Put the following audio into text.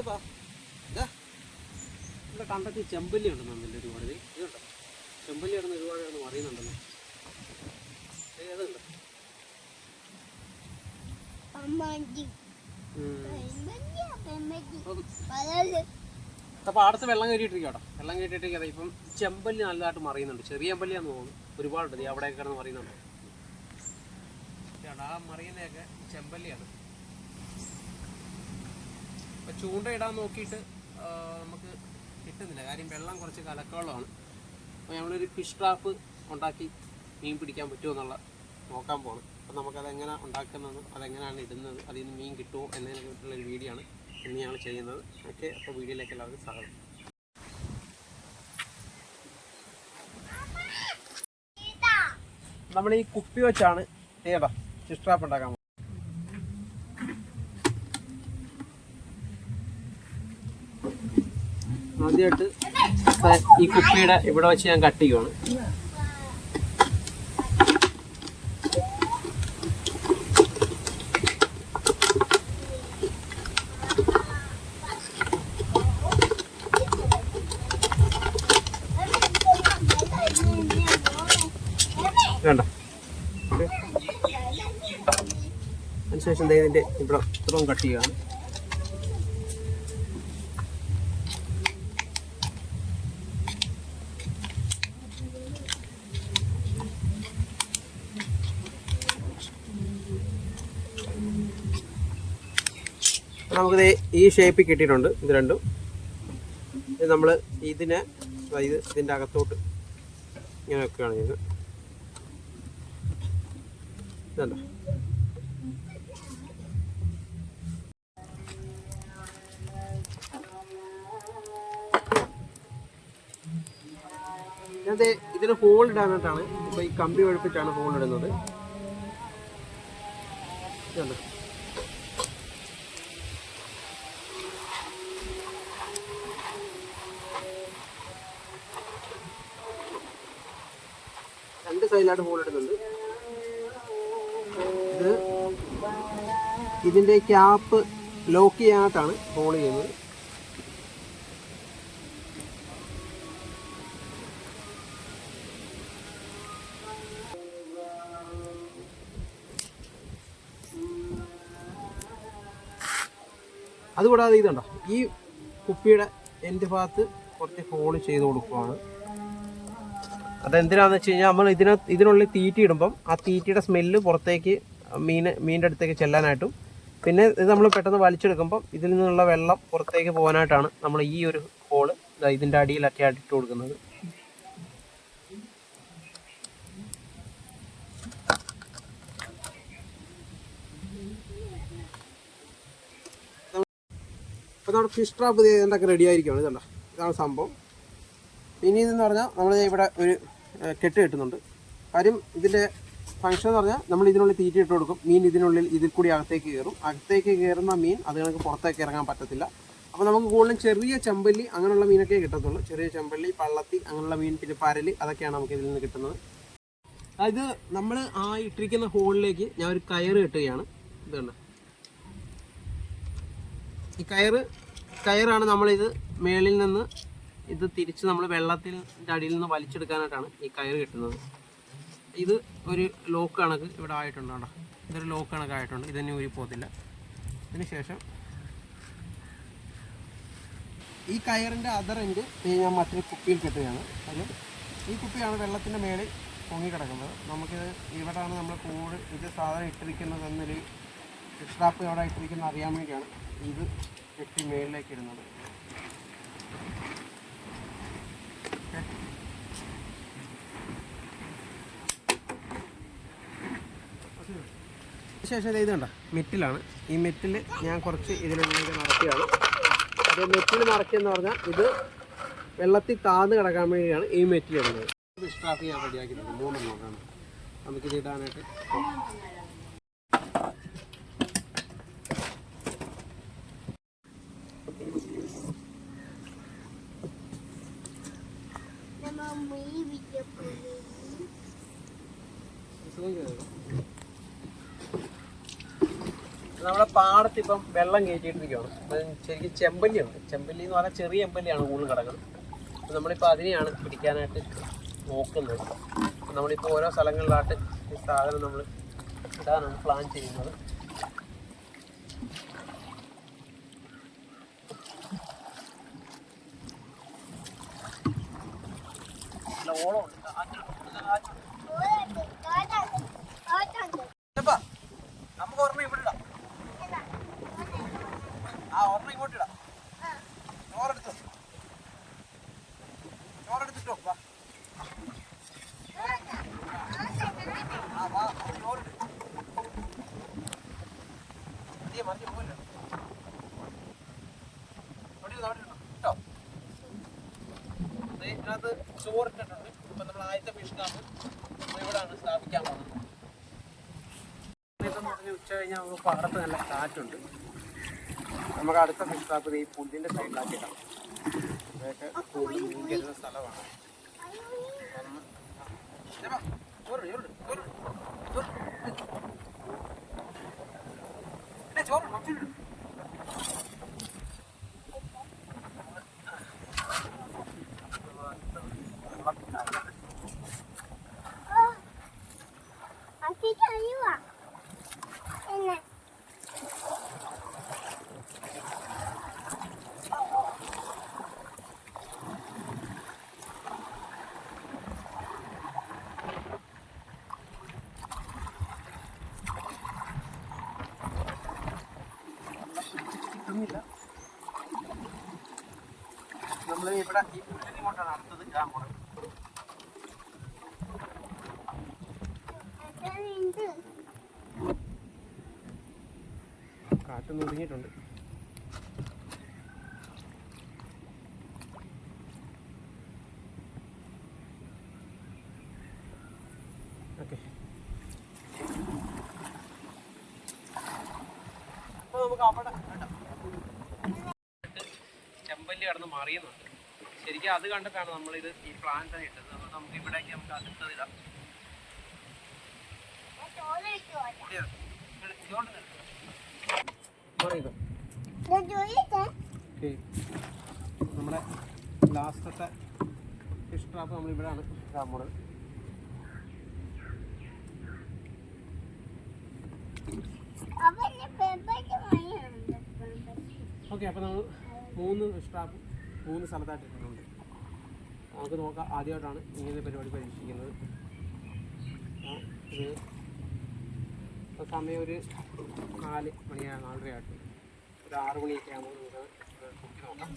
ഇതാ ഇതാ. ഇവിടെ കണ്ടത്തിൽ ചെമ്പല്ലി നല്ല ഒരുപാട് ദേ, ഇത് കണ്ടോ? ചെമ്പല്ലി കിടന്ന് ഒരുപാട് കിടന്ന് മറിയുന്നുണ്ടല്ലോ അപ്പൊ അപ്പോൾ അടുത്ത് വെള്ളം കയറിയിട്ടിരിക്കട്ടോ വെള്ളം കയറിയിട്ടിരിക്കാതെ ഇപ്പം ചെമ്പല്ലി നല്ലതായിട്ട് മറിയുന്നുണ്ട്. ചെറിയ ചെമ്പല്ലിയാന്ന് തോന്നുന്നു. ഒരുപാടുണ്ട്. അവിടെ അവിടെയൊക്കെ കിടന്ന് മറിയുന്നുണ്ട്. ചേട്ടാ ആ മറിയുന്നതൊക്കെ ചെമ്പല്ലിയാണ്. ഇപ്പം ഇടാൻ നോക്കിയിട്ട് നമുക്ക് കിട്ടുന്നില്ല. കാര്യം വെള്ളം കുറച്ച് കലക്കവളമാണ് അപ്പോൾ നമ്മളൊരു ഫിഷ് ട്രാപ്പ് ഉണ്ടാക്കി മീൻ പിടിക്കാൻ പറ്റുമോ എന്നുള്ള നോക്കാൻ പോകണം അപ്പം നമുക്കത് എങ്ങനെ ഉണ്ടാക്കുന്നതെന്നും അതെങ്ങനെയാണ് ഇടുന്നത് അതിൽ നിന്ന് മീൻ കിട്ടുമോ എന്നതിനെ കുറിച്ചുള്ള ഒരു വീഡിയോ ആണ് ഇന്ന് ഞങ്ങൾ ചെയ്യുന്നത്. ഓക്കെ അപ്പോൾ വീഡിയോയിലേക്ക് എല്ലാവർക്കും സ്വാഗതം. നമ്മൾ ഈ കുപ്പി വെച്ചാണ് ഏതാ ഫിഷ് ട്രാപ്പ് ഉണ്ടാക്കാൻ ആദ്യമായിട്ട് ഈ കുപ്പിയുടെ ഇവിടെ വെച്ച് ഞാൻ കട്ട് ചെയ്യുവാണ്. അതിനുശേഷം ഇതിന്റെ ഇവിടെ ഇത്രയും കട്ട് ചെയ്യുകയാണ് നമുക്കിത് ഈ ഷേപ്പ് കിട്ടിയിട്ടുണ്ട് ഇത് രണ്ടും. ഇത് നമ്മൾ ഇതിനെ അതായത് ഇതിന്റെ അകത്തോട്ട് ഇങ്ങനെ വെക്കുകയാണ് ചെയ്യുന്നത്. ഇതല്ല ഇതിന് ഹോൾ ഇടാനായിട്ടാണ് ഇപ്പൊ ഈ കമ്പി ഒഴിപ്പിച്ചാണ് ഹോൾ ഇടുന്നത്. ഇതുണ്ട്. സൈഡിലായിട്ട് ഹോൾ ഇടുന്നുണ്ട്. ഇത് ഇതിന്റെ ക്യാപ്പ് ലോക്ക് ചെയ്യാനായിട്ടാണ് ഹോൾ ചെയ്യുന്നത്. അതുകൂടാതെ ഇതുണ്ടോ? ഈ കുപ്പിയുടെ എന്റെ ഭാഗത്ത് കുറച്ച് ഹോൾ ചെയ്ത് കൊടുക്കുവാണ്. അതെന്തിനാന്ന് വെച്ച് കഴിഞ്ഞാൽ നമ്മൾ ഇതിന ഇതിനുള്ളിൽ തീറ്റി ഇടുമ്പം ആ തീറ്റിയുടെ സ്മെല്ല് പുറത്തേക്ക് മീൻ മീനിന്റെ അടുത്തേക്ക് ചെല്ലാനായിട്ടും പിന്നെ ഇത് നമ്മൾ പെട്ടെന്ന് വലിച്ചെടുക്കുമ്പം ഇതിൽ നിന്നുള്ള വെള്ളം പുറത്തേക്ക് പോകാനായിട്ടാണ് നമ്മൾ ഈ ഒരു ഹോൾ ഇതിന്റെ അടിയിലൊക്കെ അറ്റയാട്ടിട്ട് കൊടുക്കുന്നത്. അപ്പോൾ നമ്മുടെ ഫിഷ് ട്രാപ്പ് ഇതിന്റെയൊക്കെ റെഡി ആയിരിക്കുകയാണ് ഇതാണ് സംഭവം. ഇനി ഇതെന്ന് പറഞ്ഞാൽ നമ്മൾ ഇവിടെ ഒരു കെട്ട് കെട്ടുന്നുണ്ട്. കാര്യം ഇതിന്റെ ഫംഗ്ഷൻ എന്ന് പറഞ്ഞാൽ നമ്മൾ ഇതിനുള്ളിൽ തീറ്റ ഇട്ട് കൊടുക്കും. മീൻ ഇതിനുള്ളിൽ ഇതിൽ കൂടി അകത്തേക്ക് കയറും. അകത്തേക്ക് കയറുന്ന മീൻ അത് കണക്ക് പുറത്തേക്ക് ഇറങ്ങാൻ പറ്റത്തില്ല. അപ്പോൾ നമുക്ക് കൂടുതലും ചെറിയ ചെമ്പല്ലി അങ്ങനെയുള്ള മീനൊക്കെ കിട്ടത്തുള്ളൂ. ചെറിയ ചെമ്പല്ലി പള്ളത്തി അങ്ങനെയുള്ള മീൻ പിന്നെ പരൽ അതൊക്കെയാണ് നമുക്ക് ഇതിൽ നിന്ന് കിട്ടുന്നത്. അത് നമ്മൾ ആ ഇട്ടിരിക്കുന്ന ഹോളിലേക്ക് ഞാൻ ഒരു കയറ് കെട്ടുകയാണ്. ഇതുണ്ട് ഈ കയറ് കയറാണ് നമ്മളിത് മേളിൽ നിന്ന് ഇത് തിരിച്ച് നമ്മൾ വെള്ളത്തിന്റെ അടിയിൽ നിന്ന് വലിച്ചെടുക്കാനായിട്ടാണ് ഈ കയർ കിട്ടുന്നത്. ഇത് ഒരു ലോക്ക് കണക്ക് ഇവിടെ ആയിട്ടുണ്ട് കേട്ടോ. ഇതൊരു ലോക്ക് കണക്ക് ആയിട്ടുണ്ട്. ഇതന്നെ ഊരി പോകത്തില്ല. അതിന് ശേഷം ഈ കയറിന്റെ അതർ എൻഡ് ഞാൻ മറ്റൊരു കുപ്പിയിൽ കെട്ടുകയാണ്. അത് ഈ കുപ്പിയാണ് വെള്ളത്തിന്റെ മേളിൽ പൊങ്ങി കിടക്കുന്നത്. നമുക്കിത് ഇവിടെയാണ് നമ്മൾ കൂട് ഇത് സാധനം ഇട്ടിരിക്കുന്നത് എന്നൊരു സ്ട്രാപ്പ് എവിടെ ഇട്ടിരിക്കുന്നത് അറിയാൻ വേണ്ടിയാണ് ഇത് കെട്ടി മേളിലേക്ക് ഇടുന്നത്. ശേഷം ദേ ഇത് കണ്ട മെറ്റിലാണ്. ഈ മെറ്റിൽ ഞാൻ കുറച്ച് ഇതിനുള്ളിലേക്ക് നടക്കുകയാണ് അത് മെറ്റിൽ നടക്കുകയെന്ന് പറഞ്ഞാൽ ഇത് വെള്ളത്തിൽ താന്ന് കിടക്കാൻ വേണ്ടിയാണ് ഈ മെറ്റിൽ ഇടുന്നത്. ഇത് ചെയ്യാൻ റെഡിയാക്കിയിട്ടുണ്ട്. മൂന്നെണ്ണമാണ് നമുക്കിത് ഇടാനായിട്ട് നമ്മ മീ നമ്മുടെ പാടത്ത് ഇപ്പം വെള്ളം കയറ്റിയിട്ടിരിക്കുകയാണ്. ശരിക്കും ചെമ്പല്ലിയാണ്. ചെമ്പല്ലി എന്ന് പറഞ്ഞാൽ ചെറിയ ചെമ്പല്ലിയാണ് കൂടുതൽ കിടക്കുന്നത്. അപ്പം നമ്മളിപ്പോൾ അതിനെയാണ് പിടിക്കാനായിട്ട് നോക്കുന്നത്. നമ്മളിപ്പോൾ ഓരോ സ്ഥലങ്ങളിലായിട്ട് ഈ സാധനം നമ്മൾ ഇടാനാണ് പ്ലാൻ ചെയ്യുന്നത്. നല്ല ഓളമുണ്ട്. കാറ്റുണ്ട്. നല്ല കാറ്റുണ്ട്. ഓടുണ്ട്, ഓടുണ്ട്, ഓടുണ്ട്. ഇതപ്പാ, നമുക്ക് ഒരെണ്ണം ഇവിടെ ഇടാം ആ ഒരെണ്ണം ഇങ്ങോട്ട് ഇടാം ചോറെടുത്തോ ചോറെടുത്തിട്ടോ വാ ആ വാ ചോറിട്ട് മതിയെ മതി പോകല്ലോ അവിടെ ഇരുന്നോ, അവിടെ ഇരുന്നോ. കേട്ടോ ദേ ഇതിനകത്ത് ചോറിട്ടിട്ടുണ്ട് ഇപ്പം നമ്മൾ ആദ്യത്തെ ഫിഷ് കാമ്പ് ഇവിടെയാണ് സ്ഥാപിക്കാൻ പോകുന്നത്. ഉച്ച കഴിഞ്ഞാൽ നമുക്ക് പാടത്ത് നല്ല കാറ്റുണ്ട് നമുക്ക് അടുത്ത ഫിഷ് ട്രാപ്പ് ഈ പുല്ലിന്റെ സൈഡിലാക്കിയിട്ടാണ് ഇതൊക്കെ കൂടുതൽ മീൻ കയറുന്ന സ്ഥലമാണ്. നമ്മൾ ഇവിടെ ഈ പുല്ലിന് കൊണ്ടാണ് അടുത്തത് ഇടാൻ പോണത് കാറ്റൊന്ന് ഒതുങ്ങിയിട്ടുണ്ട് ഓക്കെ. അപ്പോൾ നമുക്ക് അവിടെ? ചെമ്പല്ലി കടന്ന് മാറിയെന്നുണ്ട്. ശരിക്കും അത് കണ്ടിട്ടാണ് നമ്മളിത് ഈ പ്ലാൻ തന്നെ ഇട്ടത്. അപ്പോൾ നമുക്ക് ഇവിടേക്ക് നമുക്ക് അടുത്തത് ഇടാം. ഓക്കെ. നമ്മുടെ ലാസ്റ്റത്തെ ഫിഷ് ട്രാപ്പ് നമ്മൾ ഇവിടെയാണ് ഇടാൻ പോണത്. ഓക്കെ അപ്പോൾ നമ്മൾ മൂന്ന് ഫിഷ് ട്രാപ്പ് മൂന്ന് സ്ഥലത്തായിട്ട് ഇട്ടിട്ടുണ്ട്. നമുക്ക് നോക്കാം ആദ്യമായിട്ടാണ് ഇങ്ങനെ പരിപാടി പരീക്ഷിക്കുന്നത്. ഇത് ഇപ്പോൾ സമയം ഒരു നാല് മണിയാണ് നാലര ആയിട്ട് ഒരു ആറ് മണിയൊക്കെ ആകുമ്പോൾ നോക്കാം